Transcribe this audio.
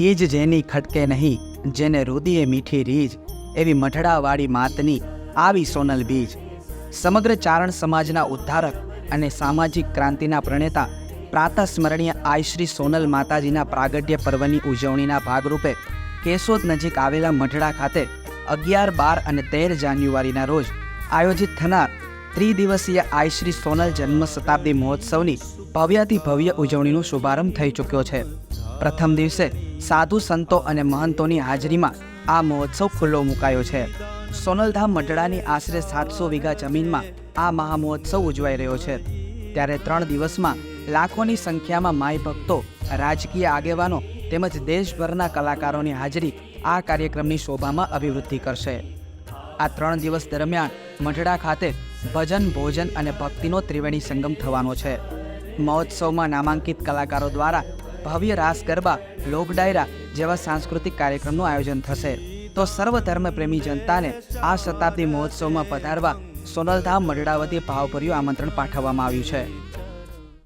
ખીજ જેની ખટકે નહીં, જેને રુદીએ મીઠી રીજ, એવી મઢડાવાળી માતની આવી સોનલ બીજ. સમગ્ર ચારણ સમાજના ઉદ્ધારક અને સામાજિક ક્રાંતિના પ્રણેતા પ્રાતસ્મરણીય આયશ્રી સોનલ માતાજીના પ્રાગટ્ય પર્વની ઉજવણીના ભાગરૂપે કેશોદ નજીક આવેલા મઢડા ખાતે અગિયાર, બાર અને તેર જાન્યુઆરીના રોજ આયોજિત થનાર ત્રિદિવસીય આયશ્રી સોનલ જન્મ શતાબ્દી મહોત્સવની ભવ્યાતિ ભવ્ય ઉજવણીનો શુભારંભ થઈ ચૂક્યો છે. પ્રથમ દિવસે સાધુ સંતો અને મહંતોની હાજરીમાં આ મહોત્સવ ખુલ્લો મુકાયો છે. સોનલધામ મઢડાની આશરે સાતસો વીઘા જમીનમાં આ મહામહોત્સવ ઉજવાઈ રહ્યો છે. ત્યારે ત્રણ દિવસમાં લાખોની સંખ્યામાં માય ભક્તો, રાજકીય આગેવાનો તેમજ દેશભરના કલાકારોની હાજરી આ કાર્યક્રમની શોભામાં અભિવૃદ્ધિ કરશે. આ ત્રણ દિવસ દરમિયાન મઢડા ખાતે ભજન, ભોજન અને ભક્તિનો ત્રિવેણી સંગમ થવાનો છે. મહોત્સવમાં નામાંકિત કલાકારો દ્વારા ભવ્ય રાસ ગરબા, લોક ડાયરા જેવા સાંસ્કૃતિક કાર્યક્રમનું આયોજન થશે. તો સર્વ ધર્મ પ્રેમી જનતાને આ શતાબ્દી મહોત્સવમાં પધારવા સોનલધામ મંડળાવતી વતી ભાવભર્યું આમંત્રણ પાઠવવામાં આવ્યું છે.